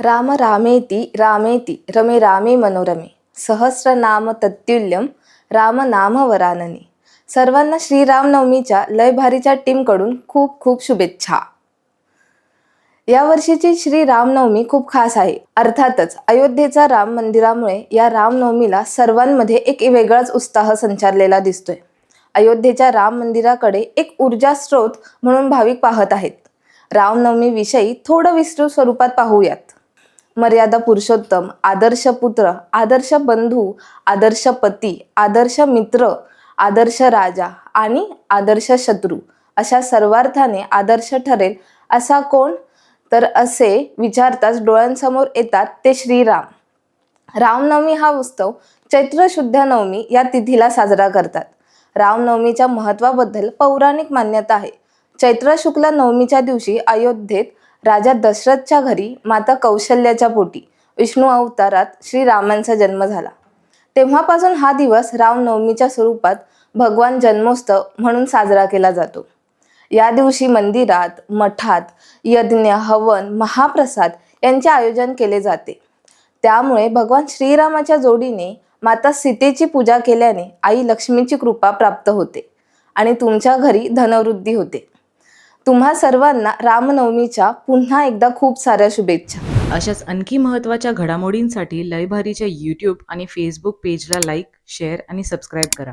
राम रामेति रामेति रमे रामे मनोरमे। सहस्रनाम तत्तुल्यम राम नाम वरानने। सर्वांना श्रीरामनवमीच्या लय भारीच्या टीमकडून खूप खूप शुभेच्छा. या वर्षीची श्री रामनवमी खूप खास आहे. अर्थातच अयोध्येचा राम मंदिरामुळे या रामनवमीला सर्वांमध्ये एक वेगळाच उत्साह संचारलेला दिसतोय. अयोध्येच्या राम मंदिराकडे एक ऊर्जा स्रोत म्हणून भाविक पाहत आहेत. रामनवमीविषयी थोडं विस्तृत स्वरूपात पाहूयात. मर्यादा पुरुषोत्तम आदर्श पुत्र आदर्श बंधू आदर्श पती आदर्श मित्र आदर्श राजा आणि आदर्श शत्रू अशा सर्वार्थाने आदर्श ठरेल असा कोण? तर असे विचारताच डोळ्यांसमोर येतात ते श्रीराम. रामनवमी हा उत्सव चैत्र शुद्ध नवमी या तिथीला साजरा करतात. रामनवमीच्या महत्वाबद्दल पौराणिक मान्यता आहे. चैत्र शुक्ल नवमीच्या दिवशी अयोध्येत राजा दशरथच्या घरी माता कौशल्याच्या पोटी विष्णू अवतारात श्रीरामांचा जन्म झाला. तेव्हापासून हा दिवस रामनवमीच्या स्वरूपात भगवान जन्मोत्सव म्हणून साजरा केला जातो. या दिवशी मंदिरात मठात यज्ञ हवन महाप्रसाद यांचे आयोजन केले जाते. त्यामुळे भगवान श्रीरामाच्या जोडीने माता सीतेची पूजा केल्याने आई लक्ष्मीची कृपा प्राप्त होते आणि तुमच्या घरी धनवृद्धी होते. तुम्हा सर्वांना रामनवमीच्या पुन्हा एकदा खूप साऱ्या शुभेच्छा. अशाच आणखी महत्त्वाच्या घडामोडींसाठी लयभारीच्या यूट्यूब आणि फेसबुक पेजला लाईक शेअर आणि सबस्क्राईब करा.